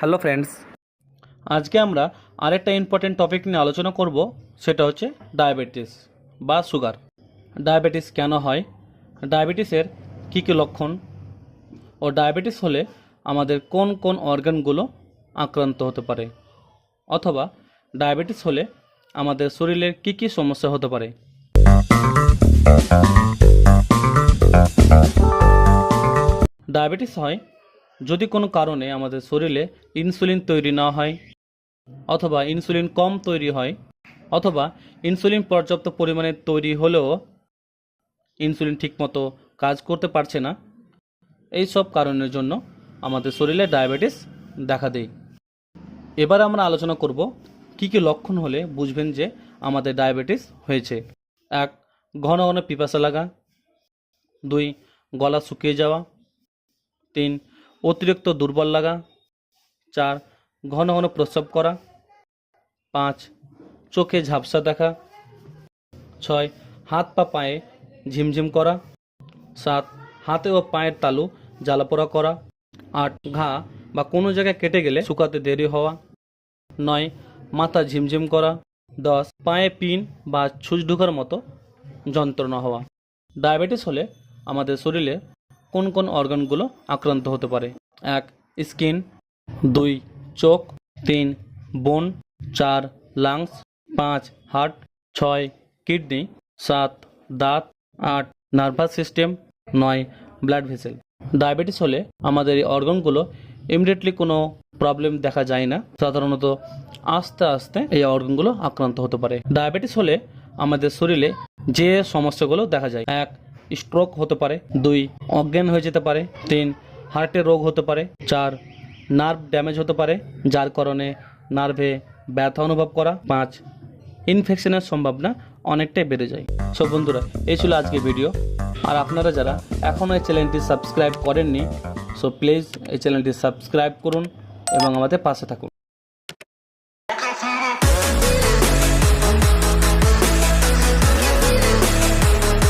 Hello friends. আজকে আমরা আরেকটা ইম্পর্টেন্ট টপিক নিয়ে আলোচনা করব, সেটা হচ্ছে ডায়াবেটিস বা সুগার ডায়াবেটিস কেন হয়? ডায়াবেটিসের কী কী লক্ষণ? ও ডায়াবেটিস হলে আমাদের কোন কোন অর্গানগুলো আক্রান্ত হতে পারে? অথবা ডায়াবেটিস হলে আমাদের শরীরের কী কী সমস্যা হতে পারে? ডায়াবেটিস হয় যদি কোনো কারণে আমাদের শরীরে ইনসুলিন তৈরি না হয়, অথবা ইনসুলিন কম তৈরি হয়, অথবা ইনসুলিন পর্যাপ্ত পরিমাণে তৈরি হলেও ইনসুলিন ঠিকমতো কাজ করতে পারছে না, এই সব কারণের জন্য আমাদের শরীরে ডায়াবেটিস দেখা দেয়। এবার আমরা আলোচনা করব কী কী লক্ষণ হলে বুঝবেন যে আমাদের ডায়াবেটিস হয়েছে। এক, ঘন ঘন পিপাসা লাগা। দুই, গলা শুকিয়ে যাওয়া। তিন অতিরিক্ত দুর্বল লাগা। চার, ঘন ঘন প্রস্রাব করা। পাঁচ, চোখে ঝাপসা দেখা। ছয়, হাত পা পায়ে ঝিমঝিম করা। সাত, হাতে ও পায়ের তালু জ্বালাপোড়া করা। আট, ঘা বা কোনো জায়গায় কেটে গেলে শুকাতে দেরি হওয়া। নয়, মাথা ঝিমঝিম করা। দশ, পায়ে পিন বা ছুঁচ ঢোকার মতো যন্ত্রণা হওয়া। ডায়াবেটিস হলে আমাদের শরীরে কোন কোন অর্গানগুলো আক্রান্ত হতে পারে? এক, স্কিন। দুই, চোখ। তিন, বোন। চার, লাংস। পাঁচ, হার্ট। ছয়, কিডনি। সাত, দাঁত। আট, নার্ভাস সিস্টেম। নয়, ব্লাড ভেসেল। ডায়াবেটিস হলে আমাদের এই অর্গানগুলো ইমিডিয়েটলি কোনো প্রবলেম দেখা যায় না। সাধারণত আস্তে আস্তে এই অর্গানগুলো আক্রান্ত হতে পারে। ডায়াবেটিস হলে আমাদের শরীরে যে সমস্যাগুলো দেখা যায়। এক স্ট্রোক হতে পারে। দুই, অজ্ঞান হয়ে যেতে পারে। তিন, হার্টের রোগ হতে পারে। চার, নার্ভ ড্যামেজ হতে পারে, যার কারণে নার্ভে ব্যথা অনুভব করা। পাঁচ ইনফেকশনের সম্ভাবনা অনেকটাই বেড়ে যায়। সব বন্ধুরা, এই ছিল আজকে ভিডিও আর আপনারা যারা এখনও এই চ্যানেলটি সাবস্ক্রাইব করেননি সো প্লিজ এই চ্যানেলটি সাবস্ক্রাইব করুন এবং আমাদের পাশে থাকুন।